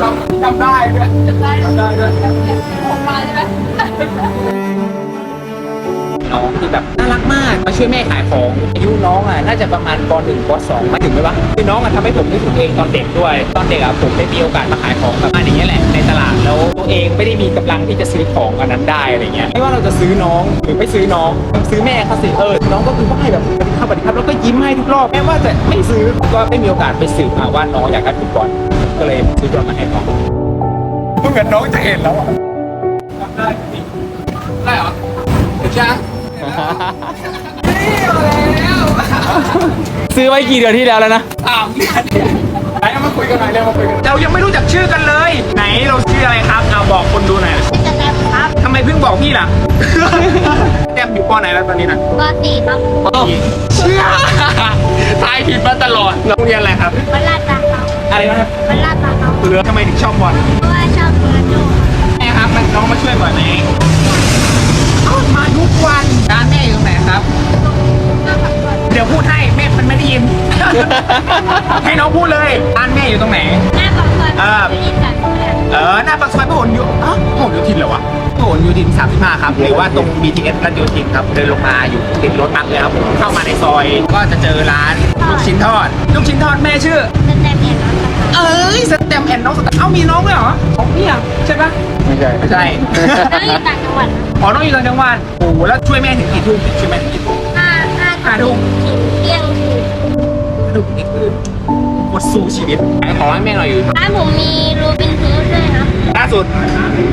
จำจำได้ด้วยจำได้จำได้ด้วยผมมาใช่ไหมน้องคือแบบน่ารักมากมาช่วยแม่ขายของอายุน้องอะน่าจะประมาณป .1 ป .2 ไม่ถึงไหมวะคือน้องอะทำให้ผมนึกถึงเองตอนเด็กด้วย ตอนเด็กอะผมได้มีโอกาสมาขายของประมาณอย่างเงี้ยแหละ ลาดแล้วตัวเองไม่ได้มีกำลังที่จะซื้อของอันนั้นได้อะไรเงี้ยไม่ว่าเราจะซื้อน้องหรือไม่ซื้อน้องซื้อแม่เขาสิเออน้องก็คือไหว้แบบสวัสดีครับสวัสดีครับแล้วก็ยิ้มให้ทุกรอบแม้ว่าจะไม่ซื้อก็ได้มีโอกาสไปสืบมาว่าน้องอยากได้ฟุตบอลก็เลยซื้อบอลมาให้น้องเหมือนน้องจะเห็นแล้วอะได้ได้เหรอใช่ซื้อไว้กี่เดือนที่แล้วแล้วนะสามเดือนไหนเอามา คุยกันหน่อยเร็วมาคุยกันเรายังไม่รู้จักชื่อกันเลย ไหนเราชื่ออะไรครับเอาบอกคนดูหน่อยจะแลบครับทำไมเพิ่งบอกพี่ล่ะ แก้มอยู่ปอไหนแล้วตอนนี้นะปสี่ครับเชื่อทายผิดมาตลอดโรงเรียนอะไรครับวันลาดตาเขาอะไรนะครับวันลาดตาเขาเหลือทำไมถึงชอบบอลเพราะว่าชอบโรนัลโดแม่ครับมันน้องมาช่วยบ่อยไหม ให้น้องพูดเลยร้านแม่อยู่ตรงไหน หน้าปากซอยอ่าอยู่ที่สันติเออหน้าปากซอยพหลโยธินอ๋อพหลโยธินเหรอวะพหลโยธิน35ครับหรือว่าตรง BTS รัชโยธินครับเดินลงมาอยู่ติดรถบัสเลยครับผมเข้ามาในซอยก็จะเจอร้านลูกชิ้นทอดลูกชิ้นทอดแม่ชื่อสแตมป์เอ็นน้องสตาร์เอ้ยสเต็มแอนน้องสเต็มเอ้ามีน้องด้วยเหรอของพี่อะใช่ปะไม่ใช่ไม่ใช่น้องอยู่ต่างจังหวัดอ๋อน้องอยู่ต่างจังหวัดโอ้โหแล้วช่วยแม่ถึงกี่ทุ่มช่วยแม่ถึงกี่ทุ่มห้าห้าห้าทุ่มถึงเที่ยงคืน ห้าทุ่มนี่คือหมดสู้ชีวิตขายของให้แม่หน่อยอยู่ร้านผมมีโรบินฮูดด้วยครับล่าสุด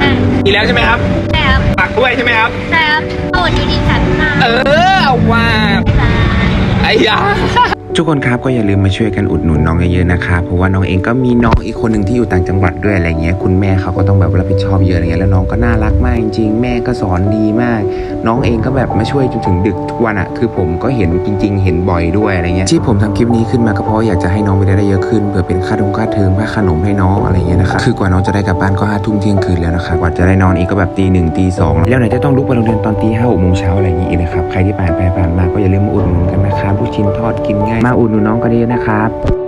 อ่าอีกแล้วใช่ไหมครับใช่ครับฝากด้วยใช่ไหมครับ ใช่ครับโอ้อยู่ที่สันติเออเอาว่าสายไอ้ยา ทุกคนครับก็อย่าลืมมาช่วยกันอุดหนุนน้องเยอะๆนะครับเพราะว่าน้องเองก็มีน้องอีกคนหนึ่งที่อยู่ต่างจังหวัดด้วยอะไรเงี้ยคุณแม่เขาก็ต้องแบบรับผิดชอบเยอะอะไรเงี้ยแล้วน้องก็น่ารักมากจริงๆแม่ก็สอนดีมาก น้องเองก็แบบมาช่วยจนถึงดึกทุกวันอะคือผมก็เห็นจริง ๆ เห็นบ่อยด้วยอะไรเงี้ยที่ผมทำคลิปนี้ขึ้นมาก็เพราะอยากจะให้น้องไปได้เยอะขึ้นเพื่อเป็นค่าดงค่าเทอมค่าขนมให้น้องอะไรเงี้ยนะครับคือกว่าน้องจะได้กลับบ้านก็ห้าทุ่มเที่ยงคืนแล้วนะครับกว่าจะได้นอนอีกก็แบบตีหนึ่งตีสองแล้วไหนจะต้องลุกไปโรงเรียนตอนตีห้าหกโมงเช้าอะไรอย่างงี้นะครับใครที่ผ่านไปผ่านมาก็อย่าลืมมาอุดหนุนกันนะครับลูกชิ้นทอดกินง่ายมาอุดหนุนน้องก็ดีนะครับ